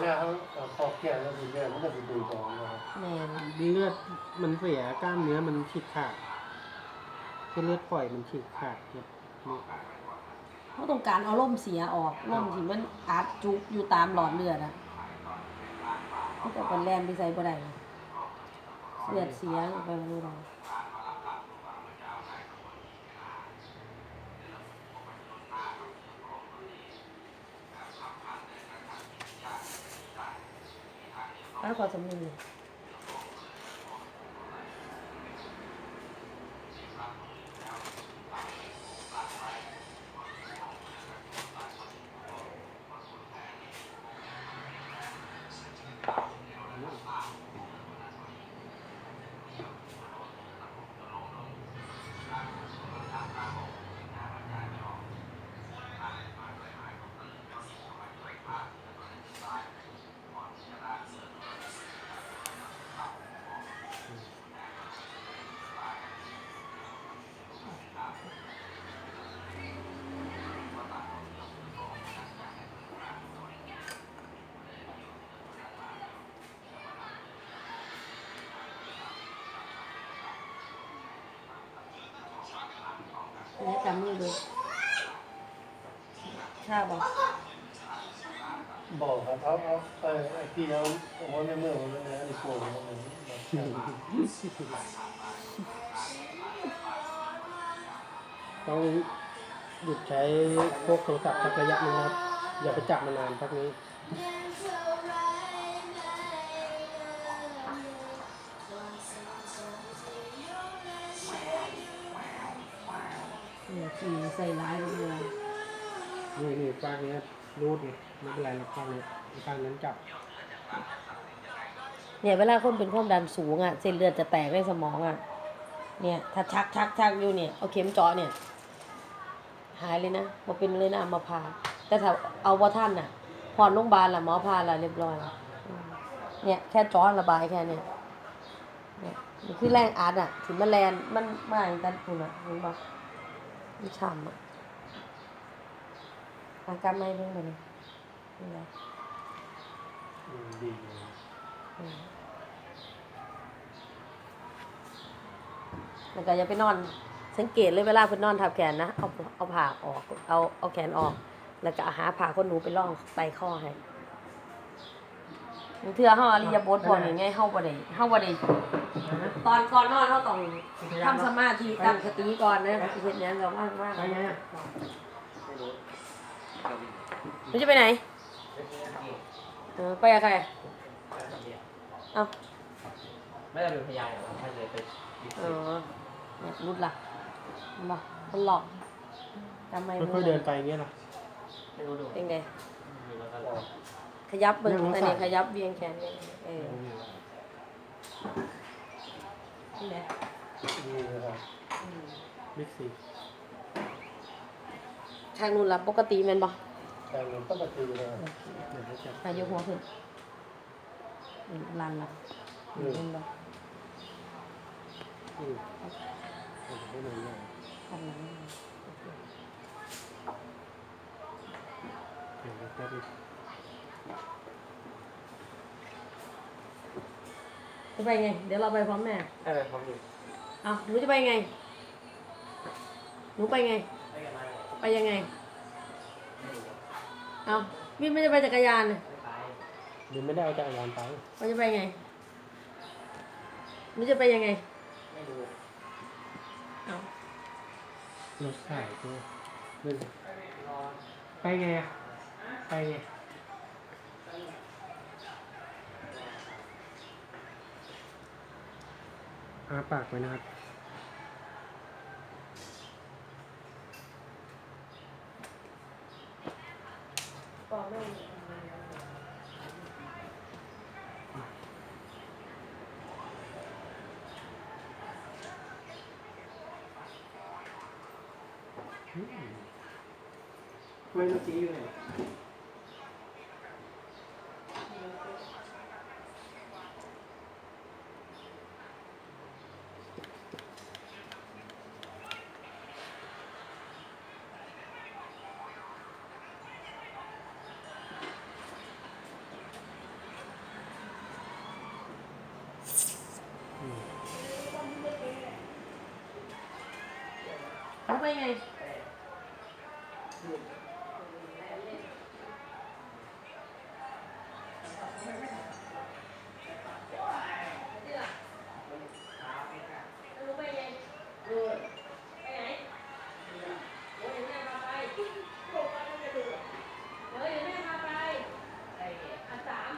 เวลาเขาเอาคอแก้วแล้วดูเลือดมันก็จะดูดออกนะครับแม่นเลือดมันเสียกล้ามเนื้อมันฉีกขาดเส้นเลือดฝอยมันฉีกขาดครับนี่เขาต้องการเอาล่มเสียออกล่มที่มันอัดจุกอยู่ตามหลอดเลือดอะเขาจะเป็นแลนไปใส่บ่ได้เลือดเสียไปบ่รู้ได้ป้าขอสำนึกเล ยอันนี้จำมือดูชาบอกบอกครับเอาเอาไอ้ไอ้ที่เอาเอาไว้ในมือผมันนะไอ้พวกมันนะต้องหยุดใช้พวกโทรศัพท์สักระยะหนึงนะครับ อย่าไปจับมันนานพักนี้ ขี่ใส่ร้ายลงเลยนี่นี่ฟางเนี้ยรูดเนี่ยไม่เป็นไรหรอกฟางเนี้ยฟางนั้นจับเนี่ยเวลาคนเป็นความดันสูงอะเส้นเลือดจะแตกในสมองอะ เนี่ยถ้าชักชักชักอยู่เนี่ยเอาเข็มเจาะเนี่ย หายเลยนะมาเป็นเลยนะมาพาแต่ถ้าเอาว่าท่านน่ะพอโรงพยาบาลละหมอพาละเรียบร้อยละเนี่ยแค่เจาะระบายแค่เนี่ยเนี่ยคือแรงอัดอะถึงมันแลนมันมาอย่างนั้นคุณอะเห็นปะ มันฉ่ำอะอาการไม่เพิ่งมานี่นี่ไงอืมดีเลยแล้วก็อย่าไปนอน สังเกตเลยเวลาเพิ่นนอนทับแขนนะ เอาเอาผ่าออก เอาเอาแขนออก แล้วก็หาผ่าคนหนูไปร่องไตข้อให้ บางเทื่อเฮาอริยบทพวกนี้ไงเฮาบ่ได้เฮาบ่ได้ตอนก่อนนอนเฮาต้องทำสมาธิตั้งสติก่อนนะสิเฮ็ดหยังก็ว่างไปไงอะๆมันจะไปไหนเออไปกับใครเอ้าไม่ได้เป็นพยานหรอกไม่เลยไปดิเออเนี่ยรุดล่ะเห็นบ่คนหลอกจำไม่ค่อยๆเดินไปอย่างเงี้ยนะไม่รู้ดูเป็นไงแล้วก็ข ยับเบิ่งนั่งรถแต่ไฟนี่ขยับเวียงแขนเวียงเออนี่แหละดีนะครับอืมบิ๊กซีทางนู้นล่ะปกติแม่นบ่แต่มันปกตินะเดี๋ยวจะจับพายกหัวขึ้นอืมลันล่ะอืม เห็นบ่อืมเอาไปให้มันเนี่ยข้างหลังเดี๋ยวจะจับอีก จะไปไง เดี๋ยวเราไปพร้อมแม่ได้ไปพร้อมอยู่เอาหนูจะไปไง หนูไปไงได้กันมาเลยไปยังไงไม่รู้เอาวินไม่ได้ไปจักรยานน่ะไม่ไปหรือไม่ได้เอาจักรยานไปเขาจะไปไง หนูจะไปยังไง ไม่รู้เอารถสายตัวเดินรอไปไงอะไปไง อาปากไว้นะครับ ไม่รู้จีอยู่ไหน ไปไง รู้ไปไงไปไหนโอ้ยแม่พาไปเฮ้ยแม่พาไปอันสาม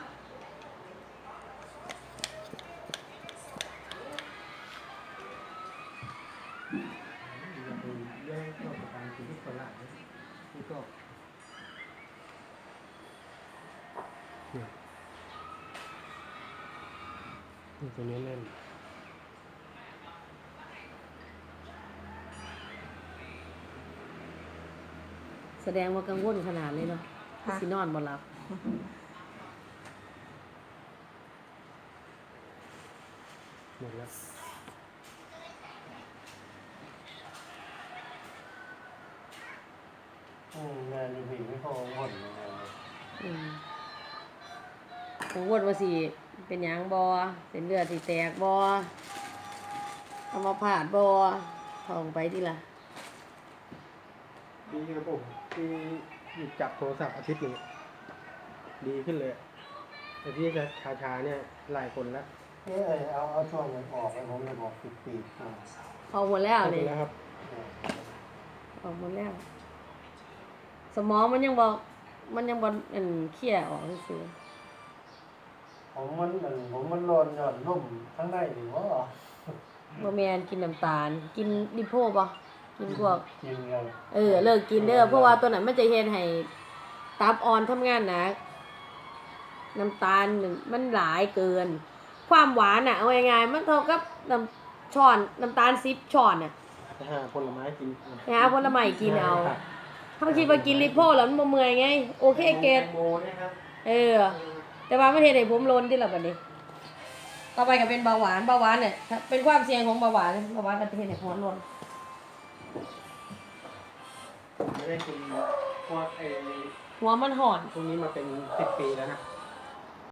อย่าไปแย่งข้าวกับการกินที่ตลาดนะนี่ ก็เนี่ยนี่ตัวนี้แน่นแสดงว่ากังวลขนาดเลยเนาะที่สินอนบ่หลับ หมดแล้ว อืมงานอยู่ผีไม่พอหมดเลยนะ อืม กังวลว่าสิเป็นหยังบ่เป็นเลือดสิแตกบ่เอามาผ่าดบ่ท่องไปทีละดีครับผมที่หยุดจับโทรศัพท์อาทิตย์หนึ่งดีขึ้นเลย แต่ที่จะชาๆเนี่ยหลายคนแล้วเอ้ยเอาเอาช่วงมันออกไอ้ผมเลยบอกปิดปีกอ่าออกหมดแล้วหมนี่ดแล้วครับออกหมดแล้ว สมองมันยังบอก มันยังบออันเคลี่ยร์ออกซื่อ ผมมันมันผมมันโลนหย่อนนุ่มทั้งในหรือว่าๆบ่แม่นกินน้ำตาล กินดิโพบ่กินพวก กินกันเออ เลิกกินเด้อเพราะว่าตัวนั้นมันจะเฮ็ดให้ตับอ่อนทำงานหนักน้ำตาลมันหลายเกิน ความหวานอะเอาง่ายๆมันเท่ากับน้ำช้อนน้ำตาลซิปช้อนอะจะหาผลไม้กินไปหาผลไม้กินเอา ถ้าบางทีมากินลิโพแล้วมันบ่เมื่อยไง โอเคเกตแตงโมนะครับเออ แต่ว่ามันเฮ็ดให้ผมล้นที่ละบัดนี้ต่อไปก็เป็นเบาหวานเบาหวานเนี่ยถ้าเป็นความเสี่ยงของเบาหวานเบาหวานก็จะเฮ็ดให้หัวล้นไม่ได้กินพวกไอ้หัวมันห่อน พวกนี้มาเป็นสิบปีแล้วนะ